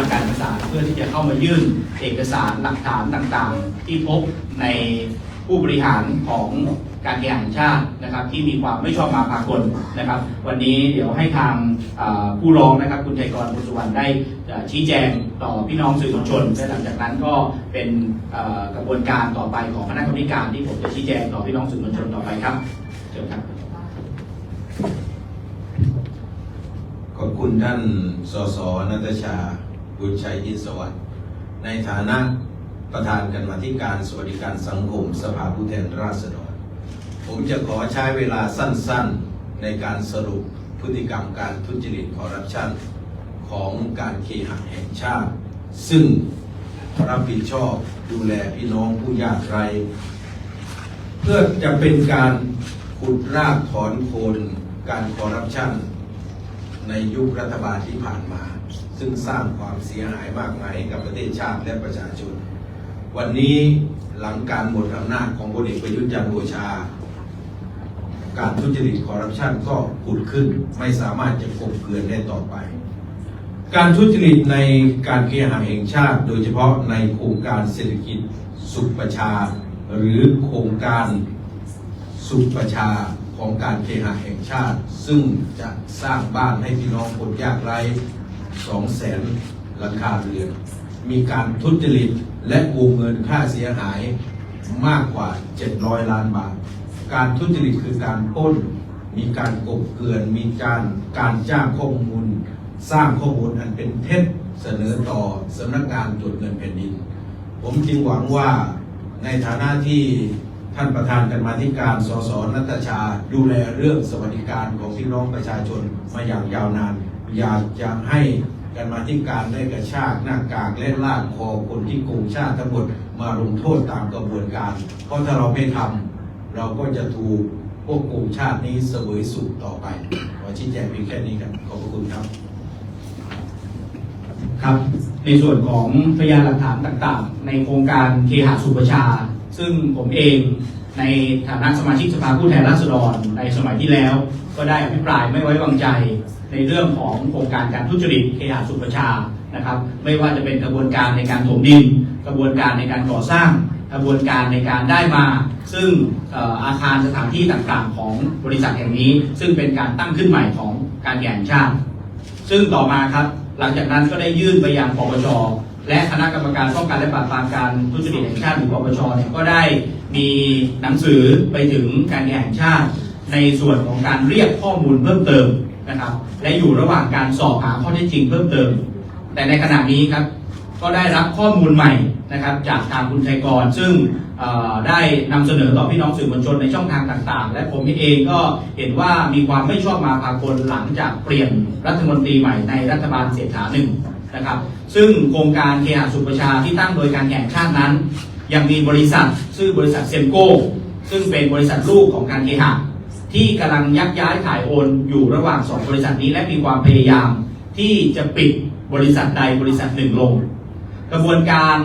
ทำการประสานเพื่อที่จะเข้ามายื่นเอกสารหลักฐานต่างๆ ที่พบในผู้บริหารของการแข่งชาตินะครับที่มีความไม่ชอบมาพากลนะครับ วันนี้เดี๋ยวให้ทางผู้ร้องนะครับคุณชัยกรบุญสุวรรณได้ชี้แจงต่อพี่น้องสื่อมวลชนและหลังจากนั้นก็เป็นกระบวนการต่อไปของคณะกรรมการที่ผมจะชี้แจงต่อพี่น้องสื่อมวลชนต่อไปครับเชิญครับขอบคุณท่านสสนัตชา บุญชัยอินสวัสดิ์ในฐานะประธานกรรมาธิการสวัสดิการสังคม สภาผู้แทนราษฎร ผมจะขอใช้เวลาสั้นๆในการสรุปพฤติกรรมการทุจริตคอร์รัปชันของการเคหะแห่งชาติ ซึ่งรับผิดชอบดูแลพี่น้องผู้ยากไร้เพื่อจะเป็นการขุดรากถอนโคนการคอร์รัปชันในยุครัฐบาลที่ผ่านมา ซึ่งสร้างความเสียหายมากมายกับประเทศชาติและประชาชน วันนี้หลังการหมดอำนาจของพลเอกประยุทธ์จันทร์โอชา การทุจริตคอร์รัปชันก็ผุดขึ้นไม่สามารถจะกบเกลื่อนได้ต่อไป การทุจริตในการเคหะแห่งชาติ โดยเฉพาะในโครงการเศรษฐกิจสุขประชา หรือโครงการสุขประชาของการเคหะแห่งชาติ ซึ่งจะสร้างบ้านให้พี่น้องคนยากไร้ สองแสนหลังคาเรือนมีการทุจริตและวงเงินค่าเสียหายมากกว่า 700 ล้านบาท การทุจริตคือการป้น มีการกบเกลื่อน มีการการจ้างข้อมูล สร้างข้อมูลอันเป็นเท็จเสนอต่อสำนักงานตรวจเงินแผ่นดิน ผมจึงหวังว่าในฐานะที่ท่านประธานกรรมาธิการ สส นัตชา ดูแลเรื่องสวัสดิการของพี่น้องประชาชนมาอย่างยาวนาน อยากจะให้ กรรมาธิการได้กระชากหน้ากากและลากคอคนที่โกงชาติทั้งหมดมาลงโทษตามกระบวนการ เพราะถ้าเราไม่ทำเราก็จะถูกพวกโกงชาตินี้เสวยสุขต่อไปขอชี้แจงเพียงแค่นี้ครับขอบพระคุณครับ ครับ ในส่วนของพยานหลักฐานต่างๆ ในโครงการเคหะสุประชา ซึ่งผมเองในฐานะสมาชิกสภาผู้แทนราษฎรในสมัยที่แล้ว ก็ได้อภิปรายไม่ไว้วางใจ ในเรื่องของโครงการการทุจริตเคหะสุประชานะครับ ไม่ว่าจะเป็นกระบวนการในการถมดิน กระบวนการในการก่อสร้างกระบวนการในการได้มา ซึ่งเอ่ออาคารสถานที่ต่างๆ ของบริษัทแห่งนี้ ซึ่งเป็นการตั้งขึ้นใหม่ของการแข่งชาติ ซึ่งต่อมาครับหลังจากนั้นก็ได้ยื่นไปยังปปชและคณะกรรมการป้องกันและปราบปรามการทุจริตแห่งชาติหรือปปชเนี่ยก็ได้มีหนังสือไปถึงการแข่งชาติ ในส่วนของการเรียกข้อมูลเพิ่มเติม นะครับ และอยู่ระหว่างการสอบหาข้อเท็จจริงเพิ่มเติม แต่ในขณะนี้ครับก็ได้รับข้อมูลใหม่นะครับจากทางคุณชัยกร ซึ่งได้นำเสนอต่อพี่น้องสื่อมวลชนในช่องทางต่าง ๆ และผมเองก็เห็นว่ามีความไม่ชอบมาพากลหลังจากเปลี่ยนรัฐมนตรีใหม่ในรัฐบาลเศรษฐาหนึ่งนะครับ ซึ่งโครงการเคหะสุประชาที่ตั้งโดยการแข่งชาตินั้น ยังมีบริษัท ชื่อบริษัทเซมโก้ซึ่งเป็นบริษัทลูกของการเคหะ ที่กำลังยักย้ายถ่ายโอนอยู่ระหว่างสองบริษัทนี้และมีความพยายาม ที่จะปิดบริษัทใดบริษัทหนึ่งลง กระบวนการ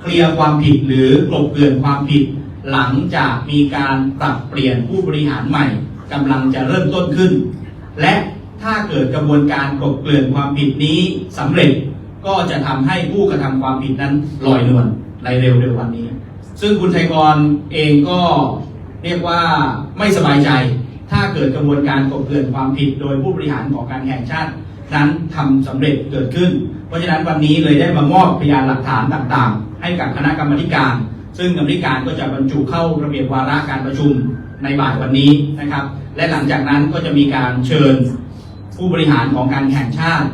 เคลียร์ความผิดหรือกลบเกลื่อนความผิด หลังจากมีการปรับเปลี่ยนผู้บริหารใหม่กำลังจะเริ่มต้นขึ้น และถ้าเกิดกระบวนการกลบเกลื่อนความผิดนี้สำเร็จก็จะทำให้ผู้กระทำความผิดนั้นลอยนวลในเร็วเร็ววันนี้ ซึ่งคุณชัยกรเองก็ เรียกว่าไม่สบายใจ ถ้าเกิดกระบวนการกลบเกลื่อนความผิด โดยผู้บริหารของการแข่งชาติ นั้นทำสำเร็จเกิดขึ้น เพราะฉะนั้นวันนี้เลยได้มามอบพยานหลักฐานต่างๆ ให้กับคณะกรรมการ ซึ่งกรรมการก็จะบรรจุเข้าระเบียบวาระการประชุมในบ่ายวันนี้นะครับ และหลังจากนั้นก็จะมีการเชิญผู้บริหารของการแข่งชาติ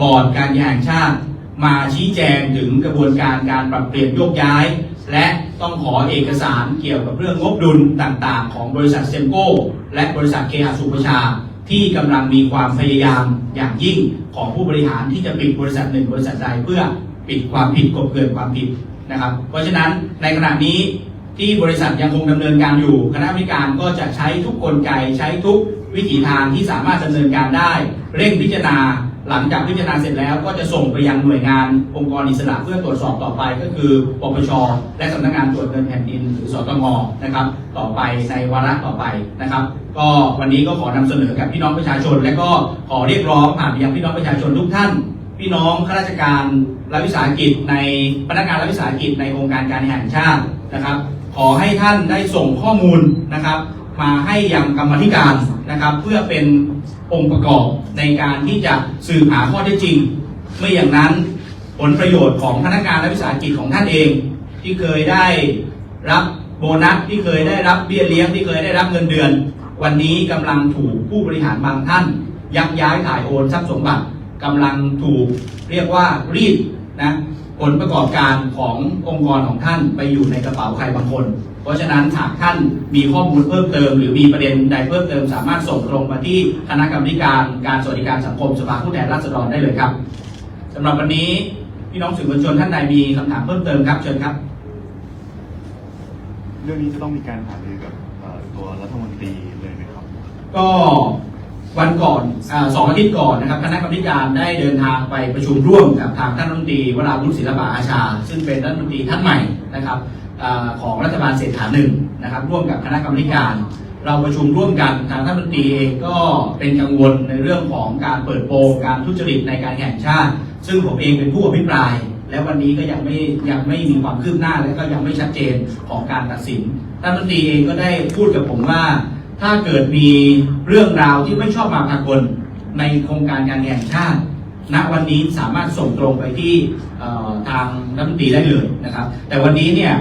บอร์ดการแข่งชาติ มาชี้แจงถึงกระบวนการการปรับเปลี่ยนโยกย้าย และต้องขอเอกสารเกี่ยวกับเรื่องงบดุลต่างๆ ของบริษัทเซมโก้และบริษัทเคหะสุประชา ที่กำลังมีความพยายามอย่างยิ่งของผู้บริหารที่จะปิดบริษัทหนึ่งบริษัทใดเพื่อปิดความผิดกบเกลื่อนความผิดนะครับ เพราะฉะนั้นในขณะนี้ที่บริษัทยังคงดำเนินการอยู่คณะกรรมการก็จะใช้ทุกกลไกใช้ทุกวิถีทางที่สามารถดำเนินการได้ เร่งพิจารณา หลังจากพิจารณาเสร็จแล้วก็จะส่งไปยังหน่วยงานองค์กรอิสระเพื่อตรวจสอบต่อไปก็คือปปชและสำนักงานตรวจเงินแผ่นดินหรือสตงนะครับ ต่อไปในวาระต่อไปนะครับ ก็วันนี้ก็ขอนำเสนอกับพี่น้องประชาชน และก็ขอเรียกร้องผ่านไปยังพี่น้องประชาชนทุกท่าน พี่น้องข้าราชการรัฐวิสาหกิจ ในพนักงานรัฐวิสาหกิจในองค์การการแห่งชาตินะครับ ขอให้ท่านได้ส่งข้อมูลนะครับมาให้ยังกรรมธิการนะครับ เพื่อเป็น องค์ประกอบในการที่จะสืบหาข้อเท็จจริง ไม่อย่างนั้นผลประโยชน์ของพนักงานและวิสาหกิจของท่านเอง ที่เคยได้รับโบนัสที่เคยได้รับเบี้ยเลี้ยงที่เคยได้รับเงินเดือน วันนี้กำลังถูกผู้บริหารบางท่าน ยักย้ายถ่ายโอนทรัพย์สมบัติกำลังถูกเรียกว่ารีด นะผลประกอบการขององค์กรของท่านไปอยู่ในกระเป๋าใครบางคน เพราะฉะนั้นหากท่านมีข้อมูลเพิ่มเติม หรือมีประเด็นใดเพิ่มเติม สามารถส่งตรงมาที่คณะกรรมการการสวัสดิการสังคมสภาผู้แทนราษฎรได้เลยครับสำหรับวันนี้พี่น้องสื่อมวลชนท่านใดมีคำถามเพิ่มเติมครับเชิญครับ เรื่องนี้จะต้องมีการหารือกับเอ่อตัวรัฐมนตรีเลยไหมครับ ก็วันก่อนอา สองอาทิตย์ก่อนนะครับคณะกรรมการได้เดินทางไปประชุมร่วมกับทางท่านรัฐมนตรีวราวุฒิศิลปะอาชา ซึ่งเป็นรัฐมนตรีท่านใหม่นะครับอของรัฐบาลเศรษฐาหนึ่งนะครับ ร่วมกับคณะกรรมการ เราประชุมร่วมกันทางท่านรัฐมนตรีเองก็เป็นกังวลในเรื่องของการเปิดโปงการทุจริตในการแข่งชาติ ซึ่งผมเองเป็นผู้อภิปราย และวันนี้ก็ยังไม่ยังไม่มีความคืบหน้าและก็ยังไม่ชัดเจนของการตัดสินท่านรัฐมนตรีเองก็ได้พูดกับผมว่า ถ้าเกิดมีเรื่องราวที่ไม่ชอบมาพากล ในโครงการการแข่งชาติณวันนี้สามารถส่งตรงไปที่ทางรัฐมนตรีได้เลยนะครับ แต่วันนี้เนี่ย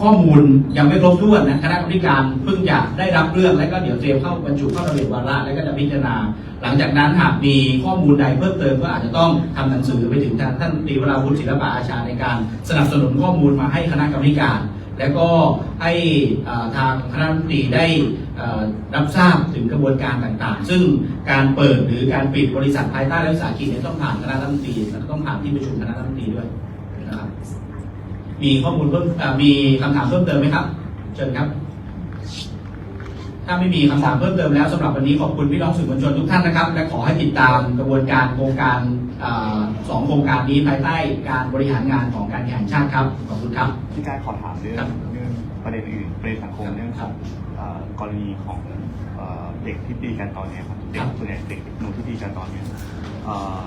ข้อมูลยังไม่ครบถ้วนนะคณะกรรมการเพิ่งจะได้รับเรื่องและก็เดี๋ยวเตรียมเข้าบรรจุเข้าระเบียบวาระแล้วก็จะพิจารณา หลังจากนั้นหากมีข้อมูลใดเพิ่มเติมก็อาจจะต้องทำหนังสือไปถึงทางท่านรัฐมนตรีวราวุฒิศิลปะอาชาในการสนับสนุนข้อมูลมาให้คณะกรรมการ แล้วก็ให้ทางคณะรัฐมนตรีได้ รับทราบถึงกระบวนการต่างๆ ซึ่งการเปิดหรือการปิดบริษัทภายใต้รัฐวิสาหกิจเนี่ยต้องผ่านคณะรัฐมนตรีและต้องผ่านที่ประชุมคณะรัฐมนตรีด้วยนะครับ มีข้อมูลเพิ่มเอ่อมีคำถามเพิ่มเติมไหมครับ เชิญครับ ถ้าไม่มีคำถามเพิ่มเติมแล้วสำหรับวันนี้ขอบคุณพี่น้องสื่อมวลชนทุกท่านนะครับ และขอให้ติดตามกระบวนการโครงการเอ่อสองโครงการนี้ภายใต้การบริหารงานของการแข่งชาติครับ ขอบคุณครับที่การขอถามเรื่องครับเรื่อง ประเด็นอื่นประเด็นสังคมเรื่องของเอ่อกรณีของเอ่อเด็กที่ตีกันตอนเนี้ยครับเด็ครักบส่วนใหญ่เด็กหนูที่ตีกันตอนเนี้ยเอ่อ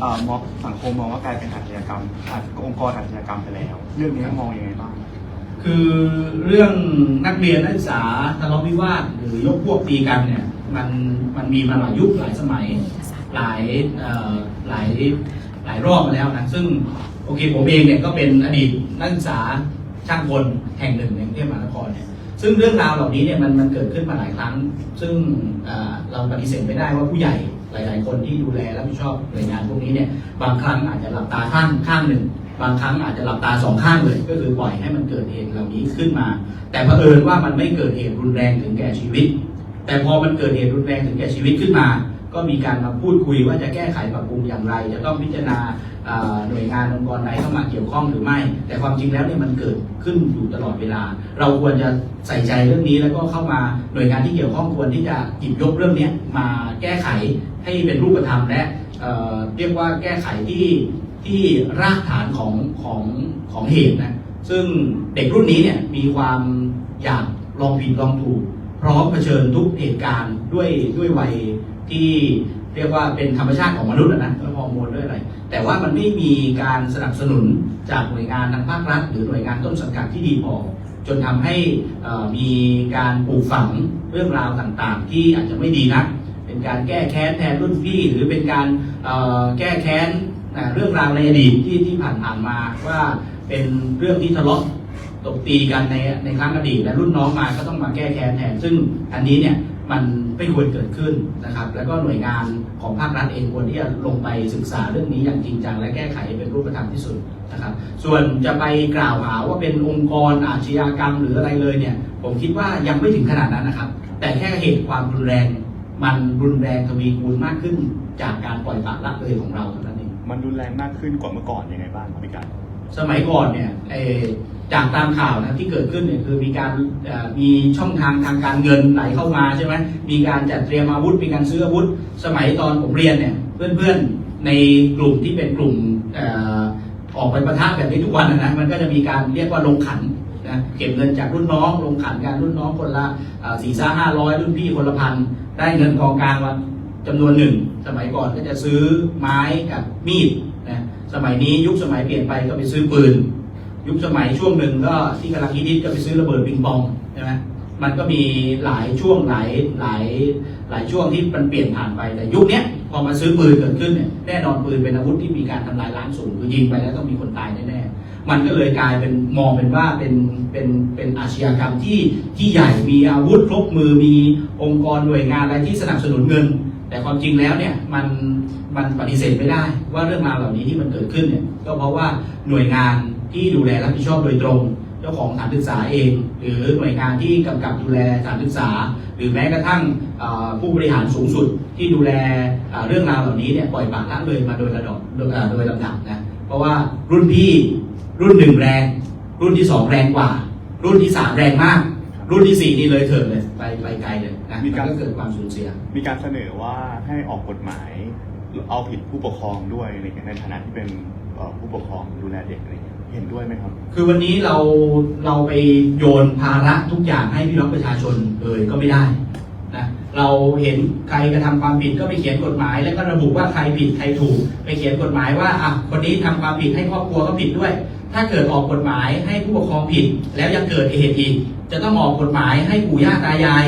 เอ่อมองสังคมมองว่ากลายเป็นอาชญากรรมอาจองค์กรอาชญากรรมไปแล้ว เรื่องนี้มองยังไงบ้าง คือเรื่องนักเรียนนักศึกษาทะเลาะวิวาทหรือยกพวกตีกันเนี่ยมันมันมีมาหลายยุคหลายสมัยหลายเอ่อหลายหลายรอบมาแล้วนะซึ่งโอเคผมเองเนี่ยก็เป็นอดีตนักศึกษา ช่างกลแห่งหนึ่งในกรุงเทพมหานครเนี่ยซึ่งเรื่องราวเหล่านี้เนี่ยมันมันเกิดขึ้นมาหลายครั้ง ซึ่งเราปฏิเสธไม่ได้ว่าผู้ใหญ่หลาย ๆ คนที่ดูแลรับผิดชอบหน่วยงานพวกนี้เนี่ยบางครั้งอาจจะหลับตาข้างข้างหนึ่ง บางครั้งอาจจะหลับตาสองข้างเลย ก็คือปล่อยให้มันเกิดเหตุเหล่านี้ขึ้นมา แต่เผอิญว่ามันไม่เกิดเหตุรุนแรงถึงแก่ชีวิต แต่พอมันเกิดเหตุรุนแรงถึงแก่ชีวิตขึ้นมา ก็มีการมาพูดคุยว่าจะแก้ไขปรับปรุงอย่างไร จะต้องพิจารณา หน่วยงานองค์กรใดเข้ามาเกี่ยวข้องหรือไม่ แต่ความจริงแล้วเนี่ยมันเกิดขึ้นอยู่ตลอดเวลา เราควรจะใส่ใจเรื่องนี้แล้วก็เข้ามาหน่วยงานที่เกี่ยวข้องควรที่จะหยิบยกเรื่องนี้มาแก้ไขให้เป็นรูปธรรมและเอ่อเรียกว่าแก้ไขที่ที่รากฐานของของของเหตุนะซึ่งเด็กรุ่นนี้เนี่ยมีความอยากลองผิดลองถูก พร้อมเผชิญทุกเหตุการณ์ด้วยด้วยวัยที่ เรียกว่าเป็นธรรมชาติของมนุษย์อะนะแล้วฮอร์โมนด้วยอะไร แต่ว่ามันไม่มีการสนับสนุนจากหน่วยงานทางภาครัฐ หรือหน่วยงานต้นสังกัดที่ดีพอ จนทำให้มีการปลูกฝังเรื่องราวต่างๆ ที่อาจจะไม่ดีนัก เป็นการแก้แค้นแทนรุ่นพี่ หรือเป็นการแก้แค้นเรื่องราวในอดีตที่ที่ผ่านผ่านๆมาว่าเป็นเรื่องที่ทะเลาะตบตีกันในในครั้งอดีตและรุ่นน้องมาก็ต้องมาแก้แค้นแทน ซึ่งอันนี้เนี่ยมัน ไม่ควรเกิดขึ้นนะครับ แล้วก็หน่วยงานของภาครัฐเองควรที่จะลงไปศึกษาเรื่องนี้อย่างจริงจัง และแก้ไขเป็นรูปธรรมที่สุดนะครับ ส่วนจะไปกล่าวหาว่าเป็นองค์กรอาชญากรรมหรืออะไรเลยเนี่ย ผมคิดว่ายังไม่ถึงขนาดนั้นนะครับ แต่แค่เหตุความรุนแรงมันรุนแรงทวีคูณมากขึ้น จากการปล่อยปละละเลยของเราเท่านั้นเองมันรุนแรงมากขึ้นกว่าเมื่อก่อนยังไงบ้างครับพี่การ สมัยก่อนเนี่ยจากตามข่าวนะที่เกิดขึ้นเนี่ยคือมีการมีช่องทางทางการเงินไหลเข้ามาใช่ไหมมีการจัดเตรียมอาวุธ มีการซื้ออาวุธ สมัยตอนผมเรียนเนี่ยเพื่อนๆในกลุ่มที่เป็นกลุ่มออกไปประทะแบบนี้ทุกวันนะมันก็จะมีการเรียกว่าลงขันนะเก็บเงินจากรุ่นน้องลงขันกันรุ่นน้องคนละสี่ซ่าห้าร้อยรุ่นพี่คนละพันได้เงินกองกลางวันจำนวนหนึ่ง สมัยก่อนก็จะซื้อไม้กับมีด สมัยนี้ยุคสมัยเปลี่ยนไปก็ไปซื้อปืน ยุคสมัยช่วงหนึ่งก็ที่กำลังฮิตก็ไปซื้อระเบิดปิงปองใช่ไหมมันก็มีหลายช่วงหลายหลายหลายช่วงที่มันเปลี่ยนผ่านไปแต่ยุคนี้พอมาซื้อปืนเกิดขึ้นเนี่ยแน่นอนปืนเป็นอาวุธที่มีการทำลายล้างสูงคือยิงไปแล้วต้องมีคนตายแน่ๆมันก็เลยกลายเป็นมองเป็นว่าเป็นเป็นเป็นอาชญากรรมที่ที่ใหญ่มีอาวุธครบมือมีองค์กรหน่วยงานอะไรที่สนับสนุนเงิน แต่ความจริงแล้วเนี่ยมันมันปฏิเสธไม่ได้ ว่าเรื่องราวเหล่านี้ที่มันเกิดขึ้นเนี่ยก็เพราะว่าหน่วยงานที่ดูแลรับผิดชอบโดยตรง เจ้าของสถานศึกษาเอง หรือหน่วยงานที่กำกับดูแลสถานศึกษา หรือแม้กระทั่งผู้บริหารสูงสุดที่ดูแลเรื่องราวเหล่านี้เนี่ยปล่อยปละละเลยมาโดยระดับโดยเอ่อโดยลำดับนะเพราะว่ารุ่นพี่รุ่นหนึ่งแรง รุ่นที่สองแรงกว่า รุ่นที่สามแรงมาก รุ่นที่สี่นี่เลยเถิดเลยไปไปไกลเลยนะมันก็เกิดความสูญเสีย มีการเสนอว่าให้ออกกฎหมาย เอาผิดผู้ปกครองด้วยอะไรเงี้ยในฐานะที่เป็นเอ่อผู้ปกครองดูแลเด็กอะไรเงี้ยเห็นด้วยไหมครับ คือวันนี้เราเราไปโยนภาระทุกอย่างให้พี่น้องประชาชนเลยก็ไม่ได้นะ เราเห็นใครกระทำความผิดก็ไปเขียนกฎหมาย แล้วก็ระบุว่าใครผิดใครถูก ไปเขียนกฎหมายว่าอะคนนี้ทำความผิดให้ครอบครัวก็ผิดด้วย ถ้าเกิดออกกฎหมายให้ผู้ปกครองผิด แล้วยังเกิดเหตุอีกจะต้องออกกฎหมายให้ปู่ย่าตายาย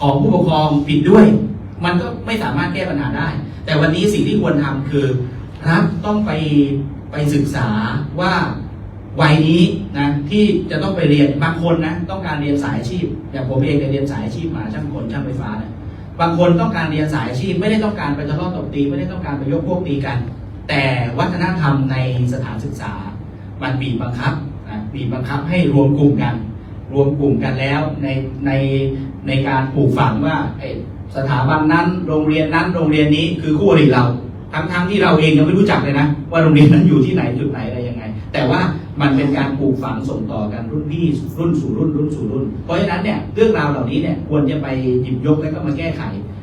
ของผู้ปกครองผิดด้วย มันก็ไม่สามารถแก้ปัญหาได้ แต่วันนี้สิ่งที่ควรทำคือรัฐต้องไปไปศึกษาว่าวัยนี้นะที่จะต้องไปเรียนบางคนนะต้องการเรียนสายอาชีพอย่างผมเองเนี่ยเรียนสายอาชีพมาช่างกลช่างไฟฟ้าเนี่ย บางคนต้องการเรียนสายอาชีพ ไม่ได้ต้องการไปทะเลาะตบตี ไม่ได้ต้องการไปยกพวกตีกัน แต่วัฒนธรรมในสถานศึกษา มันบีบบังคับนะบีบบังคับให้รวมกลุ่มกัน รวมกลุ่มกันแล้วในในในการปลูกฝังว่าสถาบันนั้นโรงเรียนนั้นโรงเรียนนี้คือคู่อริเราทั้งทั้งที่เราเองยังไม่รู้จักเลยนะ ว่าโรงเรียนนั้นอยู่ที่ไหนจุดไหนอะไรยังไง แต่ว่า มันเป็นการปลูกฝังส่งต่อกันรุ่นพี่รุ่นสู่รุ่นรุ่นสู่รุ่น เพราะฉะนั้นเนี่ยเรื่องราวเหล่านี้เนี่ยควรจะไปหยิบยกแล้วก็มาแก้ไข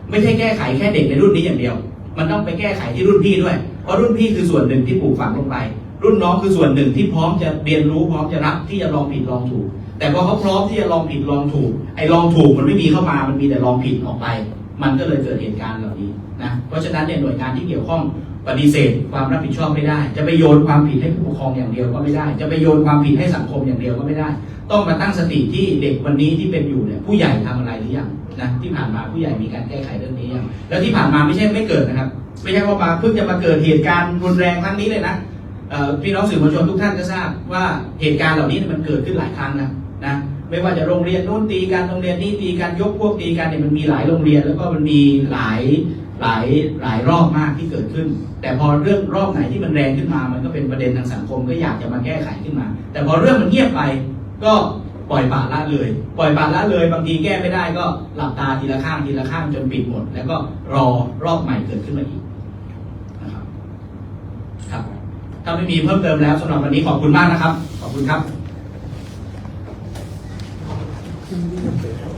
ไม่ใช่แก้ไขแค่เด็กในรุ่นนี้อย่างเดียว มันต้องไปแก้ไขที่รุ่นพี่ด้วย เพราะรุ่นพี่คือส่วนหนึ่งที่ปลูกฝังลงไป รุ่นน้องคือส่วนหนึ่งที่พร้อมจะเรียนรู้พร้อมจะรับที่จะลองผิดลองถูก แต่พอเขาพร้อมที่จะลองผิดลองถูกไอ้ลองถูกมันไม่มีเข้ามามันมีแต่ลองผิดออกไป มันก็เลยเกิดเหตุการณ์เหล่านี้ นะเพราะฉะนั้นเนี่ยหน่วยงานที่เกี่ยวข้องปฏิเสธความรับผิดชอบไม่ได้ จะไปโยนความผิดให้ผู้ปกครองอย่างเดียวก็ไม่ได้ จะไปโยนความผิดให้สังคมอย่างเดียวก็ไม่ได้ ต้องมาตั้งสติที่เด็กวันนี้ที่เป็นอยู่เนี่ยผู้ใหญ่ทำอะไรหรือยังนะที่ผ่านมาผู้ใหญ่มีการแก้ไขเรื่องนี้ยังแล้วที่ผ่านมาไม่ใช่ไม่เกิดนะครับไม่ใช่ว่ามาเพิ่งจะมาเกิดเหตุการณ์รุนแรงครั้งนี้เลยนะพี่น้องสื่อมวลชนทุกท่านก็ทราบว่าเหตุการณ์เหล่านี้มันเกิดขึ้นหลายครั้งนะ ไม่ว่าจะโรงเรียนโน้นตีกันโรงเรียนนี้ตีกันยกพวกตีกันเนี่ยมันมีหลายโรงเรียน แล้วก็มันมีหลายหลายหลายรอบมากที่เกิดขึ้น แต่พอเรื่องรอบไหนที่มันแรงขึ้นมา มันก็เป็นประเด็นทางสังคมก็อยากจะมาแก้ไขขึ้นมา แต่พอเรื่องมันเงียบไปก็ปล่อยปละละเลย ปล่อยปละละเลย บางทีแก้ไม่ได้ก็หลับตาทีละข้างทีละข้างจนปิดหมด แล้วก็รอรอบใหม่เกิดขึ้นมาอีกนะครับครับถ้าไม่มีเพิ่มเติมแล้วสำหรับวันนี้ขอบคุณมากนะครับ ขอบคุณครับ hindi na pera. Eh.